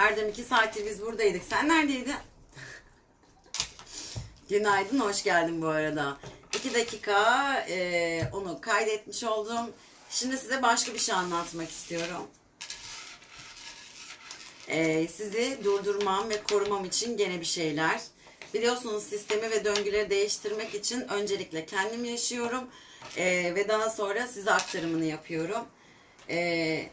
Erdem iki saattir biz buradaydık. Sen neredeydin? Günaydın, hoş geldin bu arada. İki dakika e, onu kaydetmiş oldum. Şimdi size başka bir şey anlatmak istiyorum. E, sizi durdurmam ve korumam için gene bir şeyler. Biliyorsunuz sistemi ve döngüleri değiştirmek için öncelikle kendim yaşıyorum. E, ve daha sonra size aktarımını yapıyorum. E,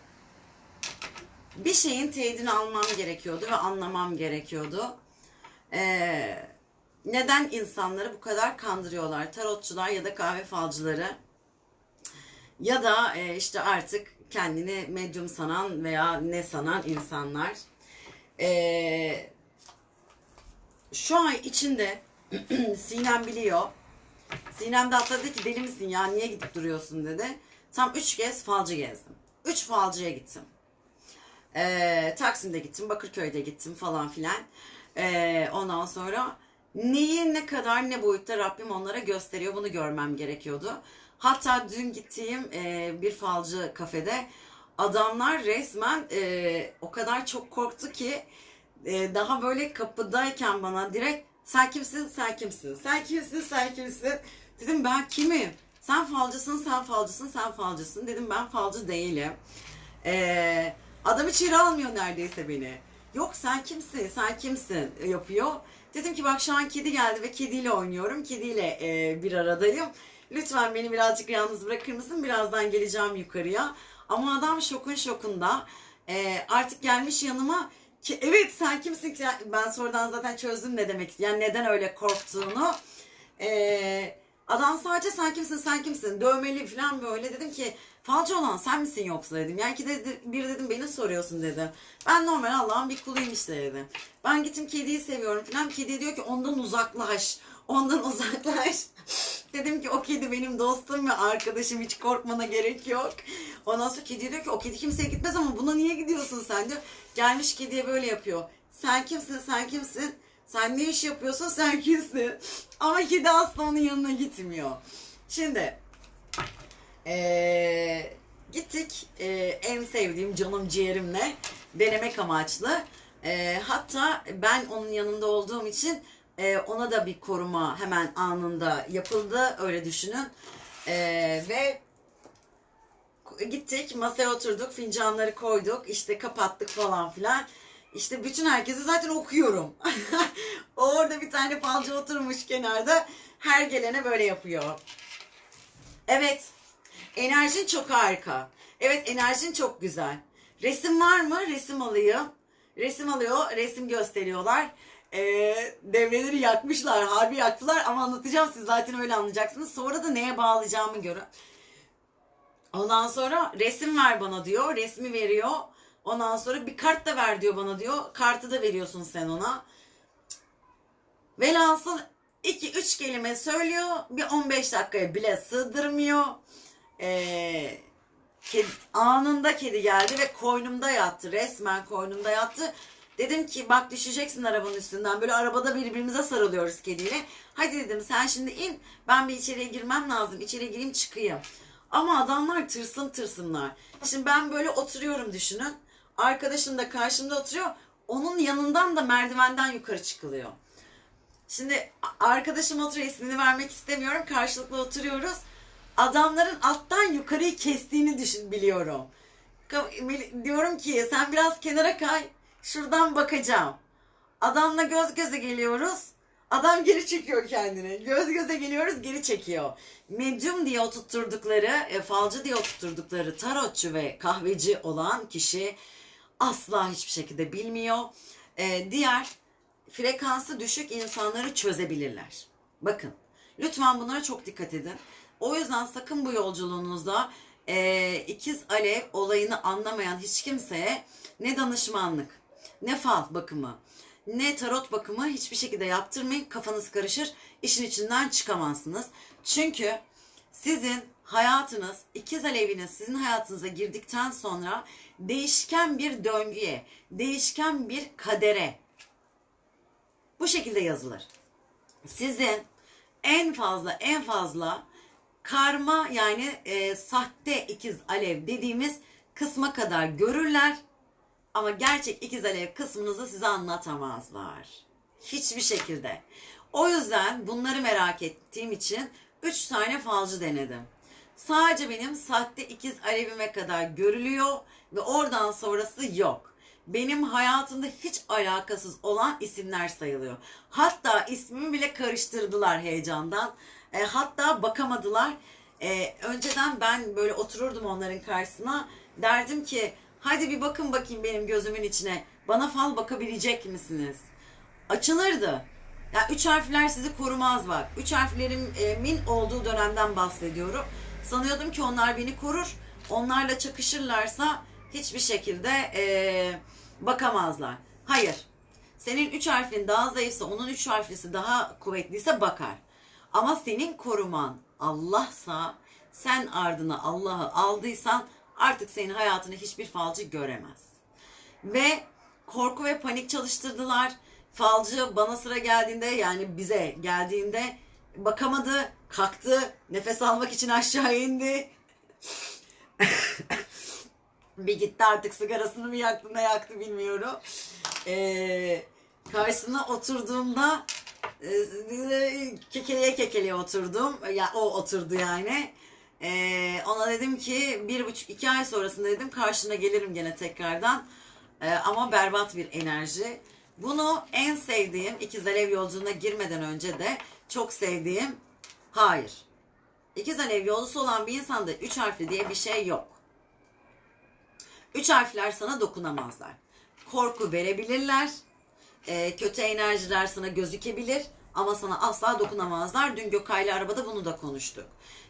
bir şeyin teyidini almam gerekiyordu ve anlamam gerekiyordu. Ee, neden insanları bu kadar kandırıyorlar? Tarotçular ya da kahve falcıları ya da e, işte artık kendini medyum sanan veya ne sanan insanlar. Ee, şu ay içinde Sinem biliyor. Sinem de hatta dedi ki deli misin ya niye gidip duruyorsun dedi. Tam üç kez falcı gezdim. Üç falcıya gittim. Ee, Taksim'de gittim, Bakırköy'de gittim falan filan. Ee, ondan sonra neyi ne kadar ne boyutta Rabbim onlara gösteriyor bunu görmem gerekiyordu. Hatta dün gittiğim e, bir falcı kafede adamlar resmen e, o kadar çok korktu ki e, daha böyle kapıdayken bana direkt sen kimsin sen kimsin sen kimsin sen kimsin dedim ben kimim sen falcısın sen falcısın sen falcısın dedim ben falcı değilim. Ee, adam içeri almıyor neredeyse beni. Yok sen kimsin, sen kimsin yapıyor. Dedim ki bak şu an kedi geldi ve kediyle oynuyorum. Kediyle e, bir aradayım. Lütfen beni birazcık yalnız bırakır mısın? Birazdan geleceğim yukarıya. Ama adam şokun şokunda. E, artık gelmiş yanıma ki evet sen kimsin ki? Ben sonradan zaten çözdüm ne demek. Yani neden öyle korktuğunu. E, adam sadece sen kimsin sen kimsin dövmeli falan böyle dedim ki falcı olan sen misin yoksa dedim. Yani ki dedi, bir dedim beni soruyorsun dedi. Ben normal Allah'ın bir kuluyum işte dedim. Ben gittim kediyi seviyorum falan. Kedi diyor ki ondan uzaklaş. Ondan uzaklaş. dedim ki o kedi benim dostum ve arkadaşım hiç korkmana gerek yok. Ondan sonra kedi diyor ki o kedi kimseye gitmez ama buna niye gidiyorsun sen diyor. Gelmiş kediye böyle yapıyor. Sen kimsin sen kimsin? Sen ne iş yapıyorsun sen kimsin? Ama kedi asla onun yanına gitmiyor. Şimdi ee, gittik ee, en sevdiğim canım ciğerimle denemek amaçlı. Ee, hatta ben onun yanında olduğum için ee, ona da bir koruma hemen anında yapıldı öyle düşünün. Ee, ve gittik masaya oturduk fincanları koyduk işte kapattık falan filan. İşte bütün herkesi zaten okuyorum. Orada bir tane falcı oturmuş kenarda her gelene böyle yapıyor. Evet Enerjin çok harika. Evet enerjin çok güzel. Resim var mı? Resim alayım. Resim alıyor, resim gösteriyorlar. Ee, devreleri yakmışlar, harbi yaktılar ama anlatacağım siz zaten öyle anlayacaksınız. Sonra da neye bağlayacağımı görün. Ondan sonra resim ver bana diyor, resmi veriyor. Ondan sonra bir kart da ver diyor bana diyor. Kartı da veriyorsun sen ona. Velhasıl 2-3 kelime söylüyor. Bir 15 dakikaya bile sığdırmıyor e, kedi, anında kedi geldi ve koynumda yattı. Resmen koynumda yattı. Dedim ki bak düşeceksin arabanın üstünden. Böyle arabada birbirimize sarılıyoruz kediyle. Hadi dedim sen şimdi in. Ben bir içeriye girmem lazım. İçeri gireyim çıkayım. Ama adamlar tırsın tırsınlar. Şimdi ben böyle oturuyorum düşünün. Arkadaşım da karşımda oturuyor. Onun yanından da merdivenden yukarı çıkılıyor. Şimdi arkadaşım oturuyor ismini vermek istemiyorum. Karşılıklı oturuyoruz adamların alttan yukarıyı kestiğini düşün biliyorum. Diyorum ki sen biraz kenara kay. Şuradan bakacağım. Adamla göz göze geliyoruz. Adam geri çekiyor kendini. Göz göze geliyoruz geri çekiyor. Medium diye oturtturdukları, e, falcı diye oturtturdukları tarotçu ve kahveci olan kişi asla hiçbir şekilde bilmiyor. E, diğer frekansı düşük insanları çözebilirler. Bakın lütfen bunlara çok dikkat edin. O yüzden sakın bu yolculuğunuzda e, ikiz alev olayını anlamayan hiç kimseye ne danışmanlık, ne fal bakımı, ne tarot bakımı hiçbir şekilde yaptırmayın. Kafanız karışır, işin içinden çıkamazsınız. Çünkü sizin hayatınız, ikiz aleviniz sizin hayatınıza girdikten sonra değişken bir döngüye, değişken bir kadere bu şekilde yazılır. Sizin en fazla en fazla karma yani e, sahte ikiz alev dediğimiz kısma kadar görürler Ama gerçek ikiz alev kısmınızı size anlatamazlar. Hiçbir şekilde. O yüzden bunları merak ettiğim için 3 tane falcı denedim. Sadece benim sahte ikiz alevime kadar görülüyor ve oradan sonrası yok. Benim hayatımda hiç alakasız olan isimler sayılıyor. Hatta ismimi bile karıştırdılar heyecandan. E, hatta bakamadılar. E, önceden ben böyle otururdum onların karşısına. Derdim ki hadi bir bakın bakayım benim gözümün içine. Bana fal bakabilecek misiniz? Açılırdı. Ya üç harfler sizi korumaz bak. Üç harflerimin olduğu dönemden bahsediyorum. Sanıyordum ki onlar beni korur. Onlarla çakışırlarsa hiçbir şekilde eee, bakamazlar. Hayır. Senin üç harfin daha zayıfsa, onun üç harflisi daha kuvvetliyse bakar. Ama senin koruman Allah'sa, sen ardına Allah'ı aldıysan artık senin hayatını hiçbir falcı göremez ve korku ve panik çalıştırdılar. Falcı bana sıra geldiğinde yani bize geldiğinde bakamadı, kalktı, nefes almak için aşağı indi. bir gitti artık sigarasını mı yaktı ne yaktı bilmiyorum. Ee, karşısına oturduğumda kekeleye kekeleye oturdum. Ya o oturdu yani. Ee, ona dedim ki bir buçuk iki ay sonrasında dedim karşına gelirim gene tekrardan. Ee, ama berbat bir enerji. Bunu en sevdiğim İkiz Alev yolculuğuna girmeden önce de çok sevdiğim hayır. İkiz Alev yolcusu olan bir insanda üç harfli diye bir şey yok. Üç harfler sana dokunamazlar. Korku verebilirler. Ee, kötü enerjiler sana gözükebilir ama sana asla dokunamazlar. Dün Gökay'la arabada bunu da konuştuk.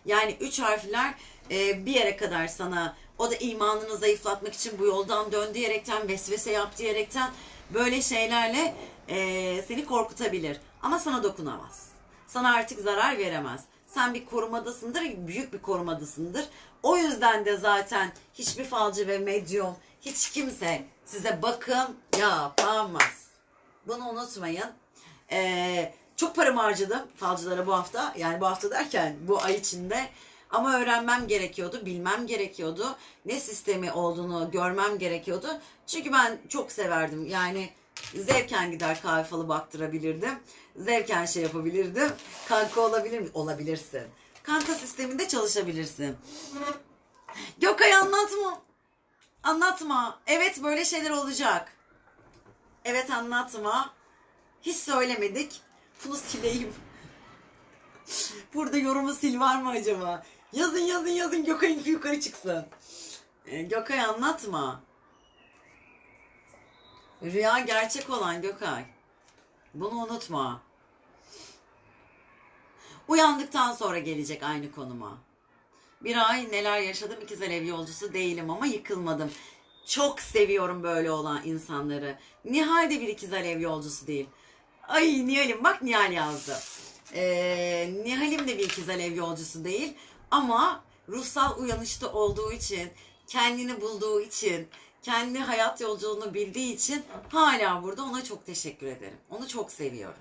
Yani üç harfler e, bir yere kadar sana o da imanını zayıflatmak için bu yoldan dön diyerekten vesvese yap diyerekten böyle şeylerle e, seni korkutabilir. Ama sana dokunamaz. Sana artık zarar veremez. Sen bir korumadasındır, büyük bir korumadasındır. O yüzden de zaten hiçbir falcı ve medyum, hiç kimse size bakım yapamaz. Bunu unutmayın. Ee, çok paramı harcadım falcılara bu hafta. Yani bu hafta derken bu ay içinde. Ama öğrenmem gerekiyordu, bilmem gerekiyordu. Ne sistemi olduğunu görmem gerekiyordu. Çünkü ben çok severdim. Yani zevken gider kahve falı baktırabilirdim. Zevken şey yapabilirdim. Kanka olabilir mi? Olabilirsin. Kanka sisteminde çalışabilirsin. Gökay anlatma. Anlatma. Evet böyle şeyler olacak. Evet anlatma. Hiç söylemedik. Bunu sileyim. Burada yorumu sil var mı acaba? Yazın yazın yazın Gökay'ın yukarı çıksın. Ee, Gökay anlatma. Rüya gerçek olan Gökay. Bunu unutma. Uyandıktan sonra gelecek aynı konuma. Bir ay neler yaşadım ikiz alev yolcusu değilim ama yıkılmadım. Çok seviyorum böyle olan insanları. Nihal de bir ikiz alev yolcusu değil. Ay Nihal'im bak Nihal yazdı. Ee, Nihal'im de bir ikiz alev yolcusu değil. Ama ruhsal uyanışta olduğu için, kendini bulduğu için, kendi hayat yolculuğunu bildiği için hala burada ona çok teşekkür ederim. Onu çok seviyorum.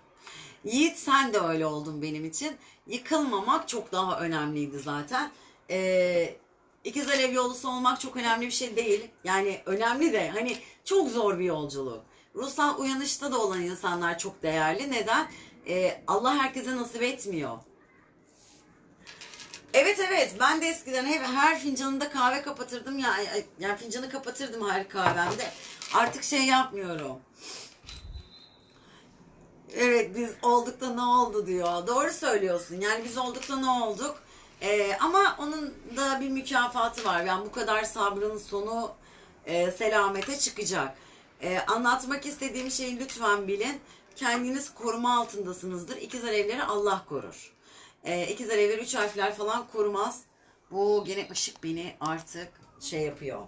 Yiğit sen de öyle oldun benim için. Yıkılmamak çok daha önemliydi zaten. Ee, ikiz alev yolcusu olmak çok önemli bir şey değil. Yani önemli de hani çok zor bir yolculuk. Ruhsal uyanışta da olan insanlar çok değerli. Neden? Ee, Allah herkese nasip etmiyor. Evet evet ben de eskiden hep her fincanında kahve kapatırdım ya yani fincanı kapatırdım her kahvemde. Artık şey yapmıyorum. Evet biz olduk da ne oldu diyor. Doğru söylüyorsun. Yani biz olduk da ne olduk. Ee, ama onun da bir mükafatı var. Yani bu kadar sabrın sonu e, selamete çıkacak. Ee, anlatmak istediğim şeyi lütfen bilin. Kendiniz koruma altındasınızdır. İkiz alevleri Allah korur. Ee, ikiz alevleri üç harfler falan korumaz. Bu gene ışık beni artık şey yapıyor.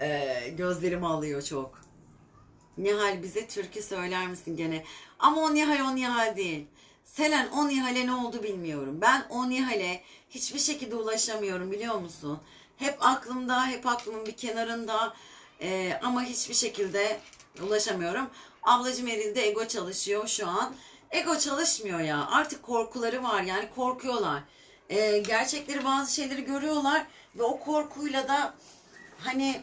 Ee, gözlerimi alıyor çok. Nihal bize türkü söyler misin gene? Ama o Nihal o Nihal değil. Selen o Nihal'e ne oldu bilmiyorum. Ben o Nihal'e hiçbir şekilde ulaşamıyorum biliyor musun? Hep aklımda, hep aklımın bir kenarında Ee, ama hiçbir şekilde ulaşamıyorum. Ablacım elinde ego çalışıyor şu an. Ego çalışmıyor ya. Artık korkuları var yani korkuyorlar. Ee, gerçekleri bazı şeyleri görüyorlar ve o korkuyla da hani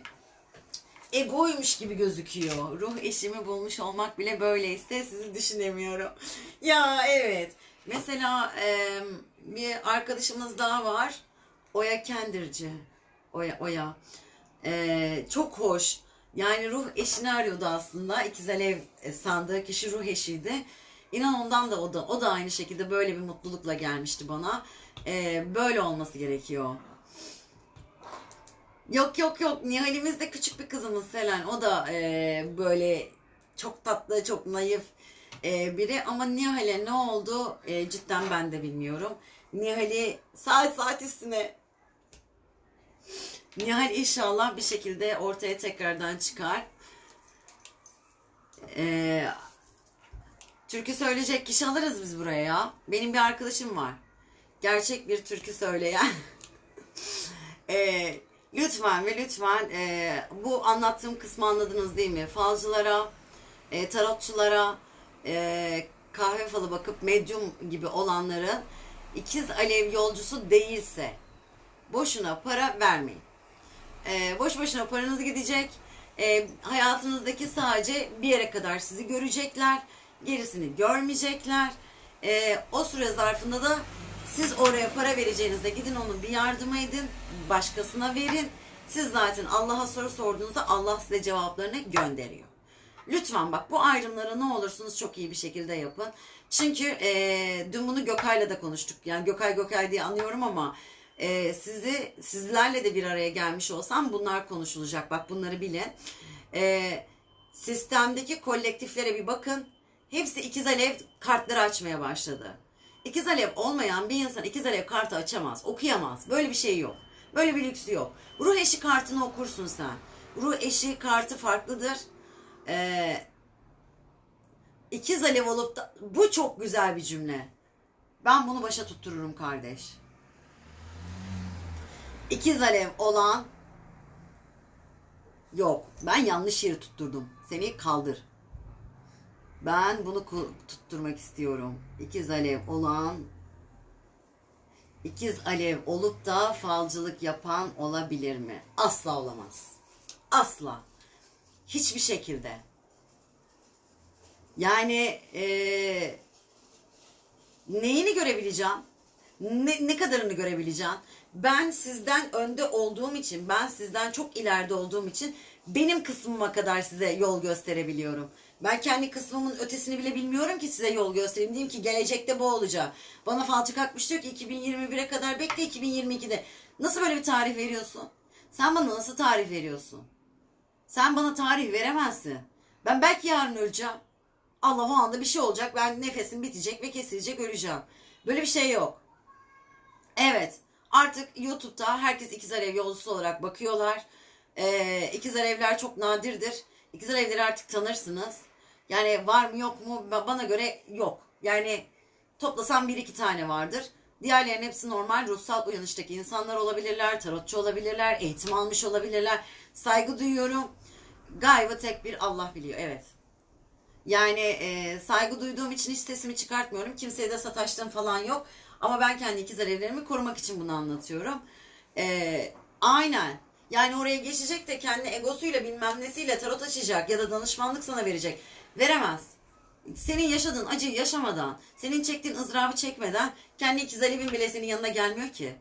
egoymuş gibi gözüküyor. Ruh eşimi bulmuş olmak bile böyleyse sizi düşünemiyorum. Ya evet. Mesela e, bir arkadaşımız daha var. Oya Kendirci. Oya. Oya. E, çok hoş. Yani ruh eşini arıyordu aslında. İkiz Alev e, sandığı kişi ruh eşiydi. İnan ondan da o da o da aynı şekilde böyle bir mutlulukla gelmişti bana. E, böyle olması gerekiyor. Yok yok yok. Nihal'imiz de küçük bir kızımız Selen. O da e, böyle çok tatlı, çok naif e, biri. Ama Nihal'e ne oldu e, cidden ben de bilmiyorum. Nihal'i saat saat üstüne Nihal inşallah bir şekilde ortaya tekrardan çıkar. E, türkü söyleyecek kişi alırız biz buraya ya. Benim bir arkadaşım var. Gerçek bir türkü söyleyen. e, lütfen ve lütfen e, bu anlattığım kısmı anladınız değil mi? Falcılara, e, tarotçulara, e, kahve falı bakıp medyum gibi olanların ikiz alev yolcusu değilse boşuna para vermeyin. E, boş boşuna paranız gidecek. E, hayatınızdaki sadece bir yere kadar sizi görecekler. Gerisini görmeyecekler. E, o süre zarfında da siz oraya para vereceğinizde gidin onu bir yardıma edin. Başkasına verin. Siz zaten Allah'a soru sorduğunuzda Allah size cevaplarını gönderiyor. Lütfen bak bu ayrımları ne olursunuz çok iyi bir şekilde yapın. Çünkü e, dün bunu Gökay'la da konuştuk. Yani Gökay Gökay diye anıyorum ama e, sizi sizlerle de bir araya gelmiş olsam bunlar konuşulacak. Bak bunları bilin. E, sistemdeki kolektiflere bir bakın. Hepsi ikiz alev kartları açmaya başladı. İkiz alev olmayan bir insan ikiz alev kartı açamaz, okuyamaz. Böyle bir şey yok. Böyle bir lüksü yok. Ruh eşi kartını okursun sen. Ruh eşi kartı farklıdır. Ee, ikiz alev olup da bu çok güzel bir cümle. Ben bunu başa tuttururum kardeş. İkiz alev olan yok. Ben yanlış yeri tutturdum. Seni kaldır. Ben bunu tutturmak istiyorum. İkiz alev olan ikiz alev olup da falcılık yapan olabilir mi? Asla olamaz. Asla. Hiçbir şekilde. Yani eee, neyini görebileceğim? Ne, ne kadarını görebileceğim? Ben sizden önde olduğum için, ben sizden çok ileride olduğum için benim kısmıma kadar size yol gösterebiliyorum. Ben kendi kısmımın ötesini bile bilmiyorum ki size yol göstereyim. Diyeyim ki gelecekte bu olacak. Bana falcı kalkmış diyor ki 2021'e kadar bekle 2022'de. Nasıl böyle bir tarih veriyorsun? Sen bana nasıl tarih veriyorsun? Sen bana tarih veremezsin. Ben belki yarın öleceğim. Allah o anda bir şey olacak. Ben nefesim bitecek ve kesilecek öleceğim. Böyle bir şey yok. Evet. Artık YouTube'da herkes ikiz alev yolcusu olarak bakıyorlar. Ee, ikiz alevler çok nadirdir. İkiz alevleri artık tanırsınız. Yani var mı yok mu Ba- bana göre yok. Yani toplasam bir iki tane vardır. Diğerlerinin hepsi normal ruhsal uyanıştaki insanlar olabilirler, tarotçu olabilirler, eğitim almış olabilirler. Saygı duyuyorum. Galiba tek bir Allah biliyor. Evet. Yani e, saygı duyduğum için hiç sesimi çıkartmıyorum. Kimseye de sataştığım falan yok. Ama ben kendi ikiz alevlerimi korumak için bunu anlatıyorum. E, aynen. Yani oraya geçecek de kendi egosuyla bilmem nesiyle tarot açacak ya da danışmanlık sana verecek. Veremez. Senin yaşadığın acıyı yaşamadan, senin çektiğin ızdırabı çekmeden kendi ikiz alevin bile senin yanına gelmiyor ki.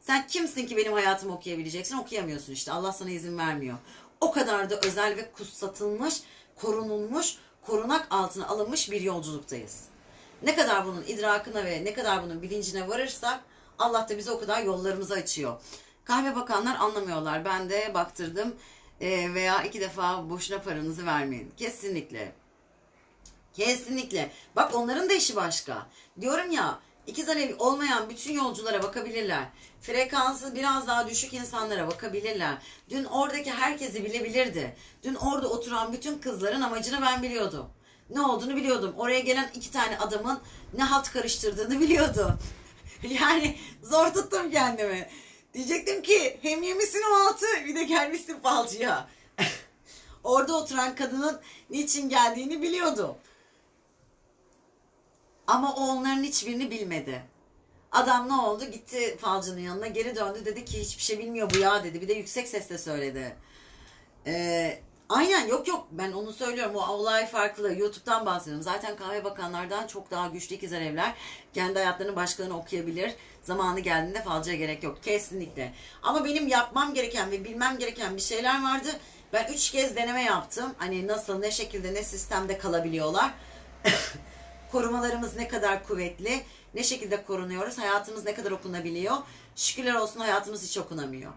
Sen kimsin ki benim hayatımı okuyabileceksin? Okuyamıyorsun işte. Allah sana izin vermiyor. O kadar da özel ve kutsatılmış, korunulmuş, korunak altına alınmış bir yolculuktayız. Ne kadar bunun idrakına ve ne kadar bunun bilincine varırsak Allah da bize o kadar yollarımızı açıyor. Kahve bakanlar anlamıyorlar. Ben de baktırdım Ee, veya iki defa boşuna paranızı vermeyin. Kesinlikle. Kesinlikle. Bak onların da işi başka. Diyorum ya ikiz alev olmayan bütün yolculara bakabilirler. Frekansı biraz daha düşük insanlara bakabilirler. Dün oradaki herkesi bilebilirdi. Dün orada oturan bütün kızların amacını ben biliyordum. Ne olduğunu biliyordum. Oraya gelen iki tane adamın ne halt karıştırdığını biliyordum. yani zor tuttum kendimi. Diyecektim ki hem yemişsin o altı bir de gelmişsin falcıya. Orada oturan kadının niçin geldiğini biliyordum. Ama o onların hiçbirini bilmedi. Adam ne oldu? Gitti falcının yanına geri döndü dedi ki hiçbir şey bilmiyor bu ya dedi. Bir de yüksek sesle söyledi. Ee, Aynen yok yok. Ben onu söylüyorum. O olay farklı. YouTube'dan bahsediyorum. Zaten kahve bakanlardan çok daha güçlü ikizler evler kendi hayatlarının başkalarını okuyabilir. Zamanı geldiğinde falcıya gerek yok. Kesinlikle. Ama benim yapmam gereken ve bilmem gereken bir şeyler vardı. Ben üç kez deneme yaptım. Hani nasıl ne şekilde ne sistemde kalabiliyorlar. Korumalarımız ne kadar kuvvetli ne şekilde korunuyoruz hayatımız ne kadar okunabiliyor. Şükürler olsun hayatımız hiç okunamıyor.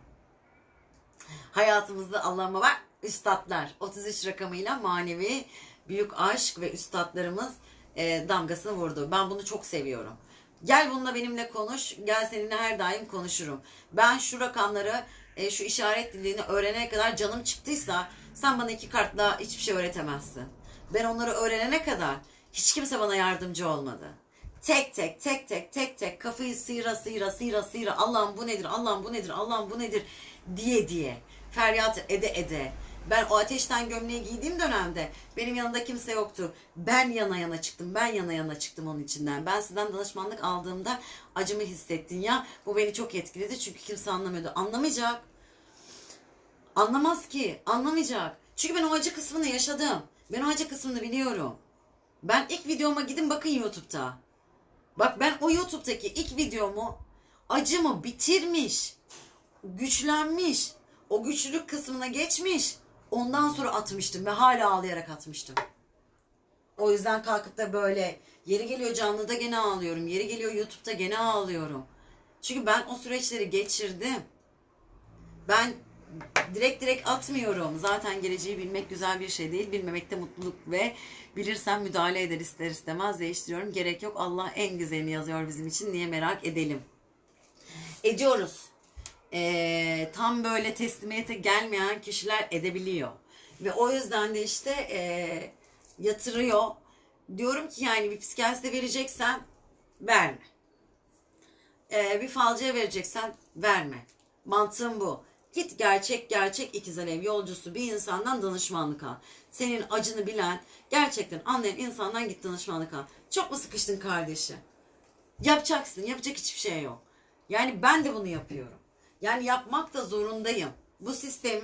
Hayatımızda Allah'ıma var üstadlar 33 rakamıyla manevi büyük aşk ve üstadlarımız e, damgasını vurdu. Ben bunu çok seviyorum. Gel bununla benimle konuş. Gel seninle her daim konuşurum. Ben şu rakamları, e, şu işaret dilini öğrenene kadar canım çıktıysa sen bana iki kartla hiçbir şey öğretemezsin. Ben onları öğrenene kadar hiç kimse bana yardımcı olmadı. Tek tek tek tek tek tek kafayı sıyra sıyra sıyra sıyra Allah'ım bu nedir Allah'ım bu nedir Allah'ım bu nedir diye diye feryat ede ede ben o ateşten gömleği giydiğim dönemde benim yanımda kimse yoktu. Ben yana yana çıktım. Ben yana yana çıktım onun içinden. Ben sizden danışmanlık aldığımda acımı hissettin ya. Bu beni çok etkiledi çünkü kimse anlamıyordu. Anlamayacak. Anlamaz ki. Anlamayacak. Çünkü ben o acı kısmını yaşadım. Ben o acı kısmını biliyorum. Ben ilk videoma gidin bakın YouTube'da. Bak ben o YouTube'daki ilk videomu acımı bitirmiş, güçlenmiş, o güçlülük kısmına geçmiş. Ondan sonra atmıştım ve hala ağlayarak atmıştım. O yüzden kalkıp da böyle yeri geliyor canlıda gene ağlıyorum. Yeri geliyor YouTube'da gene ağlıyorum. Çünkü ben o süreçleri geçirdim. Ben direkt direkt atmıyorum. Zaten geleceği bilmek güzel bir şey değil. Bilmemekte mutluluk ve bilirsen müdahale eder ister istemez değiştiriyorum. Gerek yok. Allah en güzelini yazıyor bizim için. Niye merak edelim? Ediyoruz. Ee, tam böyle teslimiyete gelmeyen kişiler edebiliyor. Ve o yüzden de işte ee, yatırıyor. Diyorum ki yani bir psikiyatriste vereceksen verme. Ee, bir falcıya vereceksen verme. Mantığım bu. Git gerçek gerçek ikiz alev yolcusu bir insandan danışmanlık al. Senin acını bilen, gerçekten anlayan insandan git danışmanlık al. Çok mu sıkıştın kardeşi? Yapacaksın. Yapacak hiçbir şey yok. Yani ben de bunu yapıyorum. Yani yapmak da zorundayım. Bu sistem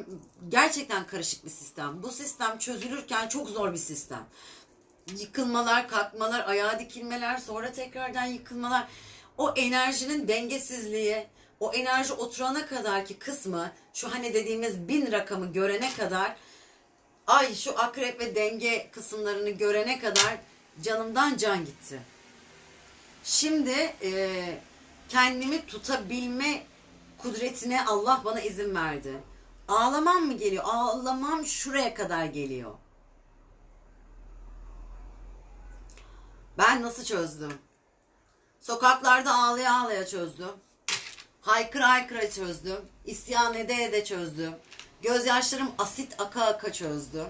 gerçekten karışık bir sistem. Bu sistem çözülürken çok zor bir sistem. Yıkılmalar, kalkmalar, ayağa dikilmeler, sonra tekrardan yıkılmalar. O enerjinin dengesizliği, o enerji oturana kadarki kısmı, şu hani dediğimiz bin rakamı görene kadar, ay şu akrep ve denge kısımlarını görene kadar canımdan can gitti. Şimdi e, kendimi tutabilme kudretine Allah bana izin verdi. Ağlamam mı geliyor? Ağlamam şuraya kadar geliyor. Ben nasıl çözdüm? Sokaklarda ağlaya ağlaya çözdüm. Haykıra haykıra çözdüm. İsyan ede ede çözdüm. Gözyaşlarım asit aka aka çözdüm.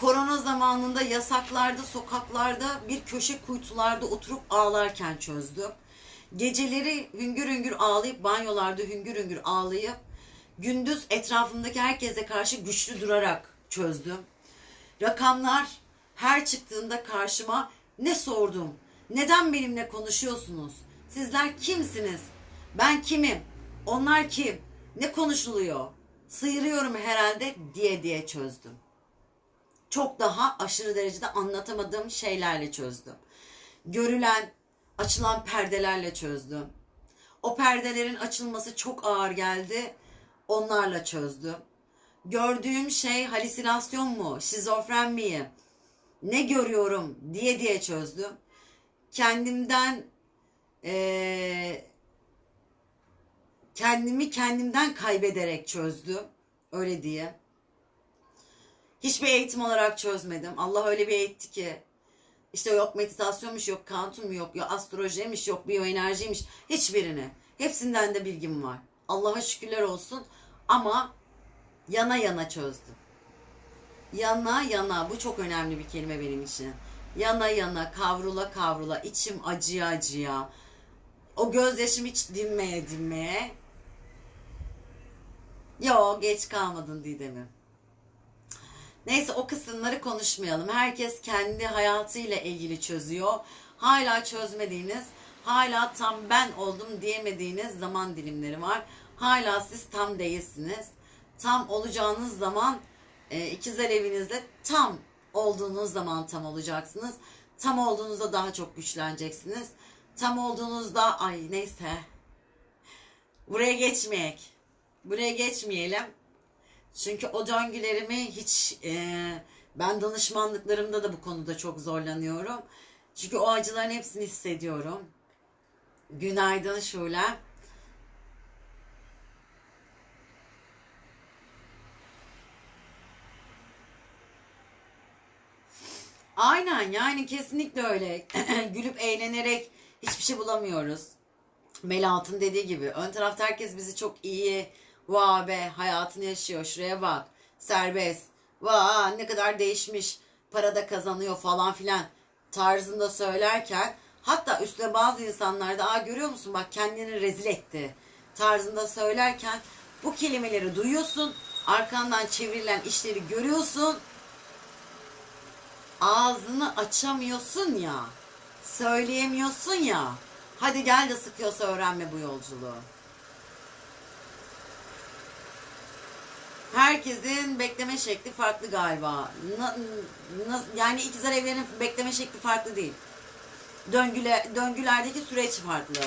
Korona zamanında yasaklarda, sokaklarda, bir köşe kuytularda oturup ağlarken çözdüm. Geceleri hüngür hüngür ağlayıp banyolarda hüngür hüngür ağlayıp gündüz etrafımdaki herkese karşı güçlü durarak çözdüm. Rakamlar her çıktığında karşıma ne sordum? Neden benimle konuşuyorsunuz? Sizler kimsiniz? Ben kimim? Onlar kim? Ne konuşuluyor? Sıyırıyorum herhalde diye diye çözdüm. Çok daha aşırı derecede anlatamadığım şeylerle çözdüm. Görülen, açılan perdelerle çözdüm. O perdelerin açılması çok ağır geldi. Onlarla çözdüm. Gördüğüm şey halüsinasyon mu, şizofren miyim? Ne görüyorum diye diye çözdüm. Kendimden eee, kendimi kendimden kaybederek çözdüm. Öyle diye. Hiçbir eğitim olarak çözmedim. Allah öyle bir eğitti ki. İşte yok meditasyonmuş, yok kantum yok, yok astrolojimiş, yok biyoenerjiymiş. Hiçbirini. Hepsinden de bilgim var. Allah'a şükürler olsun. Ama yana yana çözdüm. Yana yana. Bu çok önemli bir kelime benim için. Yana yana, kavrula kavrula, içim acıya acıya. O gözyaşım hiç dinmeye dinmeye. Yo geç kalmadın Didem'im. Neyse o kısımları konuşmayalım. Herkes kendi hayatıyla ilgili çözüyor. Hala çözmediğiniz, hala tam ben oldum diyemediğiniz zaman dilimleri var. Hala siz tam değilsiniz. Tam olacağınız zaman e, ikizler evinizde tam olduğunuz zaman tam olacaksınız. Tam olduğunuzda daha çok güçleneceksiniz. Tam olduğunuzda ay neyse. Buraya geçmeyek. Buraya geçmeyelim. Çünkü o döngülerimi hiç e, ben danışmanlıklarımda da bu konuda çok zorlanıyorum. Çünkü o acıların hepsini hissediyorum. Günaydın Şule. Aynen yani kesinlikle öyle. Gülüp eğlenerek hiçbir şey bulamıyoruz. Melahat'ın dediği gibi ön tarafta herkes bizi çok iyi vay be hayatını yaşıyor şuraya bak. Serbest. Vay ne kadar değişmiş. Para da kazanıyor falan filan tarzında söylerken hatta üstüne bazı insanlar da aa görüyor musun? Bak kendini rezil etti. tarzında söylerken bu kelimeleri duyuyorsun arkandan çevrilen işleri görüyorsun ağzını açamıyorsun ya söyleyemiyorsun ya. Hadi gel de sıkıyorsa öğrenme bu yolculuğu Herkesin bekleme şekli farklı galiba. Na- na- yani ikizler evlerinin bekleme şekli farklı değil. Döngüle, döngülerdeki süreç farklı.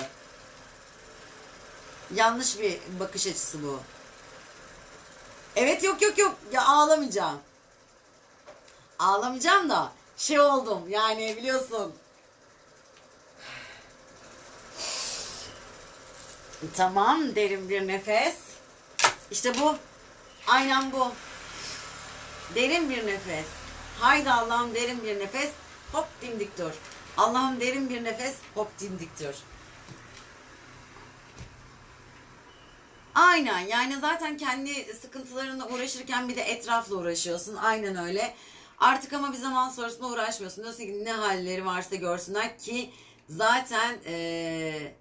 Yanlış bir bakış açısı bu. Evet yok yok yok ya ağlamayacağım. Ağlamayacağım da şey oldum yani biliyorsun. Tamam derin bir nefes. İşte bu. Aynen bu. Derin bir nefes. Haydi Allah'ım derin bir nefes. Hop dimdik dur. Allah'ım derin bir nefes. Hop dimdik dur. Aynen yani zaten kendi sıkıntılarınla uğraşırken bir de etrafla uğraşıyorsun. Aynen öyle. Artık ama bir zaman sonrasında uğraşmıyorsun. Diyorsun ki ne halleri varsa görsünler ki zaten eee,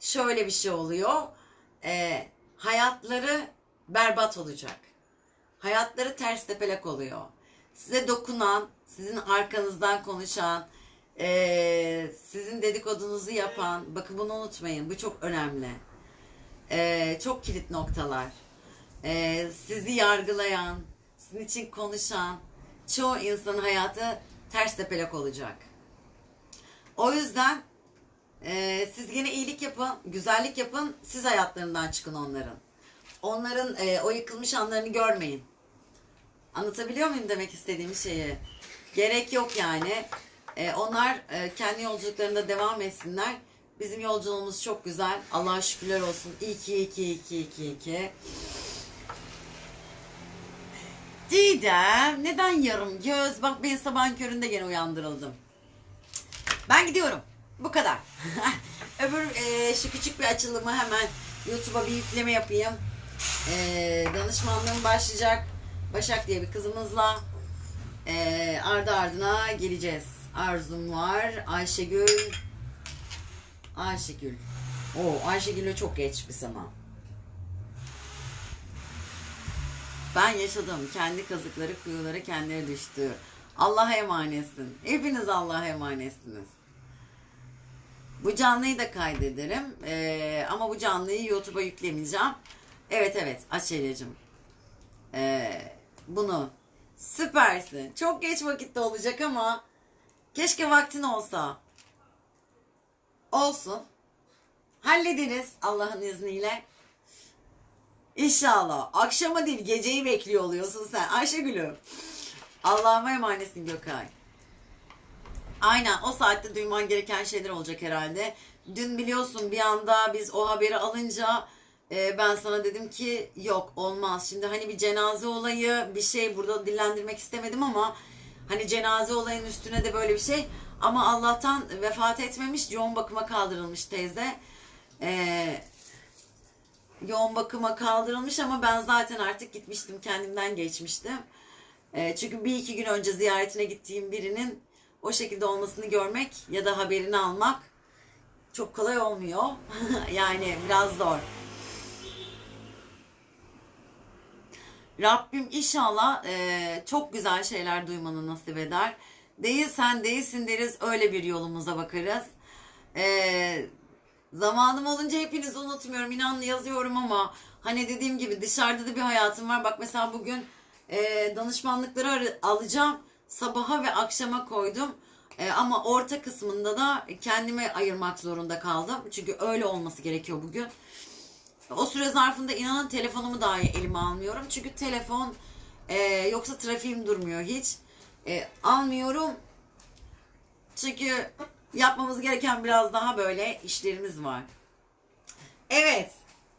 şöyle bir şey oluyor. Eee, hayatları berbat olacak. Hayatları ters tepelek oluyor. Size dokunan, sizin arkanızdan konuşan, sizin dedikodunuzu yapan, bakın bunu unutmayın bu çok önemli. Çok kilit noktalar. Sizi yargılayan, sizin için konuşan, çoğu insanın hayatı ters tepelek olacak. O yüzden siz yine iyilik yapın, güzellik yapın, siz hayatlarından çıkın onların. Onların eee, o yıkılmış anlarını görmeyin. Anlatabiliyor muyum demek istediğim şeyi? Gerek yok yani. Ee, onlar e, kendi yolculuklarında devam etsinler. Bizim yolculuğumuz çok güzel. Allah'a şükürler olsun. İyi ki, iyi ki, iyi ki, iyi ki, iyi ki. Didem, neden yarım göz? Bak ben sabahın köründe gene uyandırıldım. Ben gidiyorum. Bu kadar. Öbür e, şu küçük bir açılımı hemen YouTube'a bir yükleme yapayım. E, danışmanlığım başlayacak. Başak diye bir kızımızla e, ardı ardına geleceğiz. Arzum var. Ayşegül. Ayşegül. O Ayşegül'e çok geç bir zaman. Ben yaşadım. Kendi kazıkları, kuyuları kendileri düştü. Allah'a emanetsin. Hepiniz Allah'a emanetsiniz. Bu canlıyı da kaydederim. Ee, ama bu canlıyı YouTube'a yüklemeyeceğim. Evet evet aç Eylül'cüm. Ee, bunu süpersin. Çok geç vakitte olacak ama keşke vaktin olsa. Olsun. Hallederiz Allah'ın izniyle. İnşallah. Akşama değil geceyi bekliyor oluyorsun sen. Ayşegül'üm. Allah'ıma emanetsin Gökay. Aynen o saatte duyman gereken şeyler olacak herhalde. Dün biliyorsun bir anda biz o haberi alınca e, ben sana dedim ki yok olmaz. Şimdi hani bir cenaze olayı bir şey burada dillendirmek istemedim ama hani cenaze olayının üstüne de böyle bir şey. Ama Allah'tan vefat etmemiş yoğun bakıma kaldırılmış teyze. Eee yoğun bakıma kaldırılmış ama ben zaten artık gitmiştim kendimden geçmiştim. E, çünkü bir iki gün önce ziyaretine gittiğim birinin o şekilde olmasını görmek ya da haberini almak çok kolay olmuyor. yani biraz zor. Rabbim inşallah e, çok güzel şeyler duymanı nasip eder. Değilsen değilsin deriz öyle bir yolumuza bakarız. E, zamanım olunca hepinizi unutmuyorum. İnan yazıyorum ama hani dediğim gibi dışarıda da bir hayatım var. Bak mesela bugün e, danışmanlıkları arı- alacağım. Sabaha ve akşama koydum. E, ama orta kısmında da kendime ayırmak zorunda kaldım. Çünkü öyle olması gerekiyor bugün. O süre zarfında inanın telefonumu dahi elime almıyorum. Çünkü telefon e, yoksa trafiğim durmuyor hiç. E, almıyorum. Çünkü yapmamız gereken biraz daha böyle işlerimiz var. Evet.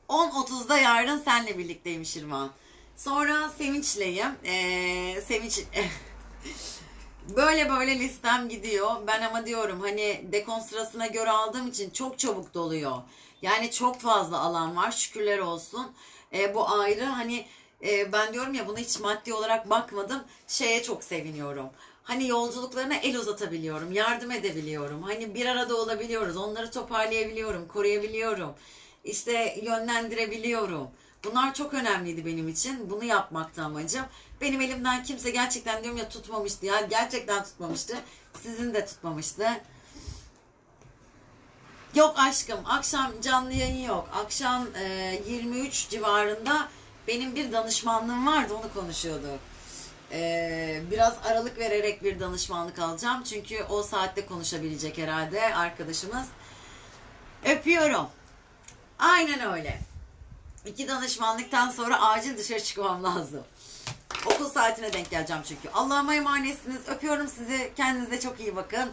10.30'da yarın senle birlikteyim Şirvan. Sonra Sevinç'leyim. Ee, Sevinç böyle böyle listem gidiyor. Ben ama diyorum hani dekon sırasına göre aldığım için çok çabuk doluyor. Yani çok fazla alan var. Şükürler olsun. Ee, bu ayrı. Hani e, ben diyorum ya buna hiç maddi olarak bakmadım. Şeye çok seviniyorum. Hani yolculuklarına el uzatabiliyorum, yardım edebiliyorum. Hani bir arada olabiliyoruz, onları toparlayabiliyorum, koruyabiliyorum. İşte yönlendirebiliyorum. Bunlar çok önemliydi benim için. Bunu yapmakta amacım. Benim elimden kimse gerçekten diyorum ya tutmamıştı ya. Gerçekten tutmamıştı. Sizin de tutmamıştı. Yok aşkım akşam canlı yayın yok. Akşam e, 23 civarında benim bir danışmanlığım vardı onu konuşuyorduk. E, biraz aralık vererek bir danışmanlık alacağım. Çünkü o saatte konuşabilecek herhalde arkadaşımız. Öpüyorum. Aynen öyle. İki danışmanlıktan sonra acil dışarı çıkmam lazım. Okul saatine denk geleceğim çünkü. Allah'ıma emanetsiniz. Öpüyorum sizi. Kendinize çok iyi bakın.